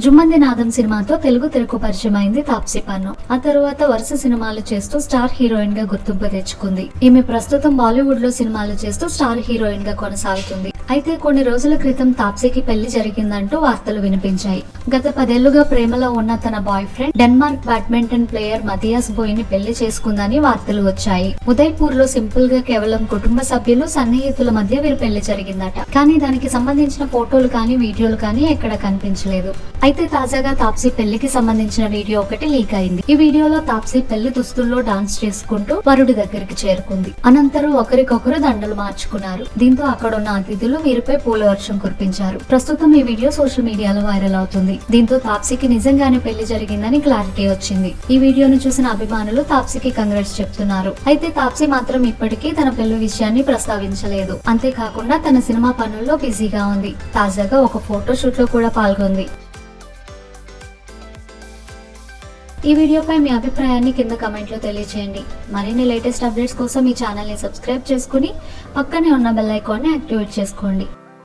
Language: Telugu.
జుమ్మంది నాదం సినిమాతో తెలుగు తెరకు పరిచయం అయింది తాప్సీ పన్ను ఆ తరువాత వరుస సినిమాలు చేస్తూ స్టార్ హీరోయిన్గా గుర్తింపు తెచ్చుకుంది. ఈమె ప్రస్తుతం బాలీవుడ్లో సినిమాలు చేస్తూ స్టార్ హీరోయిన్గా కొనసాగుతుంది. అయితే కొన్ని రోజుల క్రితం తాప్సీకి పెళ్ళి జరిగిందంటూ వార్తలు వినిపించాయి. గత పదేళ్ళుగా ప్రేమలో ఉన్న తన boyfriend Denmark badminton player Mathias బోయ్ని పెళ్ళి చేసుకుందని వార్తలు వచ్చాయి. ఉదయ్పూర్లో సింపుల్గా కేవలం కుటుంబ సభ్యులు సన్నిహితుల మధ్య వీరి పెళ్ళి జరిగిందట. కానీ దానికి సంబంధించిన ఫోటోలు కానీ వీడియోలు కానీ ఎక్కడ కనిపించలేదు. అయితే తాజాగా తాప్సీ పెళ్ళికి సంబంధించిన వీడియో ఒకటి లీక్ అయింది. ఈ వీడియోలో తాప్సీ పెళ్ళి దుస్తుల్లో డాన్స్ చేసుకుంటూ వరుడి దగ్గరికి చేరుకుంది. అనంతరం ఒకరికొకరు దండలు మార్చుకున్నారు. దీంతో అక్కడున్న అతిథులు వీరిపై పూల వర్షం కురిపించారు. ప్రస్తుతం ఈ వీడియో సోషల్ మీడియాలో వైరల్ అవుతుంది. దీంతో తాప్సీకి నిజంగానే పెళ్ళి జరిగిందని క్లారిటీ వచ్చింది. ఈ వీడియోను చూసిన అభిమానులు తాప్సీకి కంగ్రెట్స్ చెప్తున్నారు. అయితే తాప్సీ మాత్రం ఇప్పటికీ తన పెళ్ళి విషయాన్ని ప్రస్తావించలేదు. అంతేకాకుండా తన సినిమా పనుల్లో బిజీగా ఉంది. తాజాగా ఒక ఫోటో షూట్లో కూడా పాల్గొంది. ఈ వీడియోపై మీ అభిప్రాయాన్ని కింద కమెంట్లో తెలియచేయండి. మరిన్ని లేటెస్ట్ అప్డేట్స్ కోసం ఈ ఛానల్ని సబ్స్క్రైబ్ చేసుకుని పక్కనే ఉన్న బెల్ ఐకాన్ని యాక్టివేట్ చేసుకోండి.